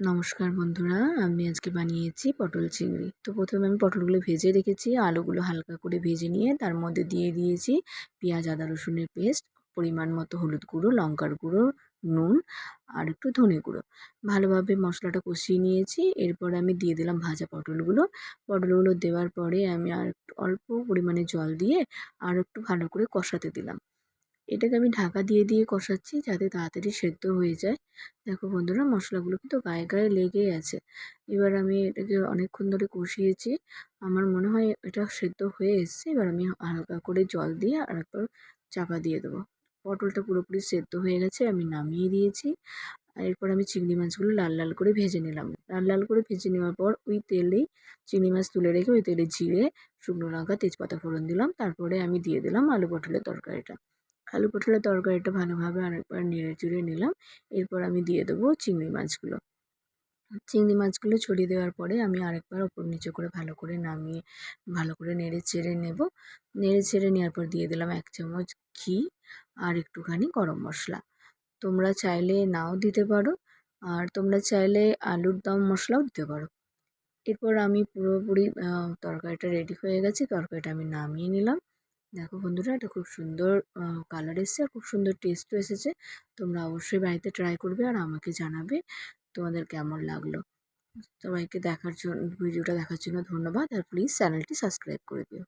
নমস্কার বন্ধুরা, আমি আজকে বানিয়েছি পটল চিংড়ি। তো প্রথমে আমি পটলগুলো ভেজে রেখেছি, আলুগুলো হালকা করে ভেজে নিয়ে তার মধ্যে দিয়ে দিয়েছি পেঁয়াজ, আদা, রসুনের পেস্ট, পরিমাণ মতো হলুদ গুঁড়ো, লঙ্কার গুঁড়ো, নুন আর একটু ধনে গুঁড়ো। ভালোভাবে মশলাটা কষিয়ে নিয়েছি, এরপর আমি দিয়ে দিলাম ভাজা পটলগুলো। পটলগুলো দেওয়ার পরে আমি আর অল্প পরিমাণে জল দিয়ে আর একটু ভালো করে কষাতে দিলাম। এটাকে আমি ঢাকা দিয়ে দিয়ে কষাচ্ছি যাতে তাড়াতাড়ি সেদ্ধ হয়ে যায়। দেখো বন্ধুরা, মশলাগুলো কিন্তু গায়ে গায়ে লেগেই আছে। এবার আমি এটাকে অনেকক্ষণ ধরে কষিয়েছি। আমার মনে হয় এটা সেদ্ধ হয়ে এসছে। এবার আমি হালকা করে জল দিয়ে আরেকবার চাপা দিয়ে দেবো। পটলটা পুরোপুরি সেদ্ধ হয়ে গেছে, আমি নামিয়ে দিয়েছি। এরপর আমি চিংড়ি মাছগুলো লাল লাল করে ভেজে নিলাম। লাল লাল করে ভেজে নেওয়ার পর ওই তেলেই চিংড়ি মাছ তুলে রেখে ওই তেলে জিরে, শুকনো লঙ্কা, তেজপাতা ফোড়ন দিলাম। তারপরে আমি দিয়ে দিলাম আলু পটলের তরকারিটা। আলু পটলের তরকারিটা ভালোভাবে আরেকবার নেড়ে চুড়ে নিলাম। এরপর আমি দিয়ে দেবো চিংড়ি মাছগুলো। চিংড়ি মাছগুলো ছড়িয়ে দেওয়ার পরে আমি আরেকবার ওপর নিচে করে ভালো করে নামিয়ে, ভালো করে নেড়ে চেড়ে নেব। নেড়ে চেড়ে নেওয়ার পর দিয়ে দিলাম এক চামচ ঘি আর একটুখানি গরম মশলা। তোমরা চাইলে নাও দিতে পারো আর তোমরা চাইলে আলুর দম মশলাও দিতে পারো। এরপর আমি পুরোপুরি তরকারিটা রেডি হয়ে গেছে। তরকারিটা আমি নামিয়ে নিলাম। দেখো বন্ধুরা, এটা খুব সুন্দর কালার এসছে আর খুব সুন্দর টেস্টও এসেছে। তোমরা অবশ্যই বাড়িতে ট্রাই করবে আর আমাকে জানাবে তোমাদের কেমন লাগল। সবাইকে দেখার জন্য ভিডিওটা দেখার জন্য ধন্যবাদ আর প্লিজ চ্যানেলটি সাবস্ক্রাইব করে দিও।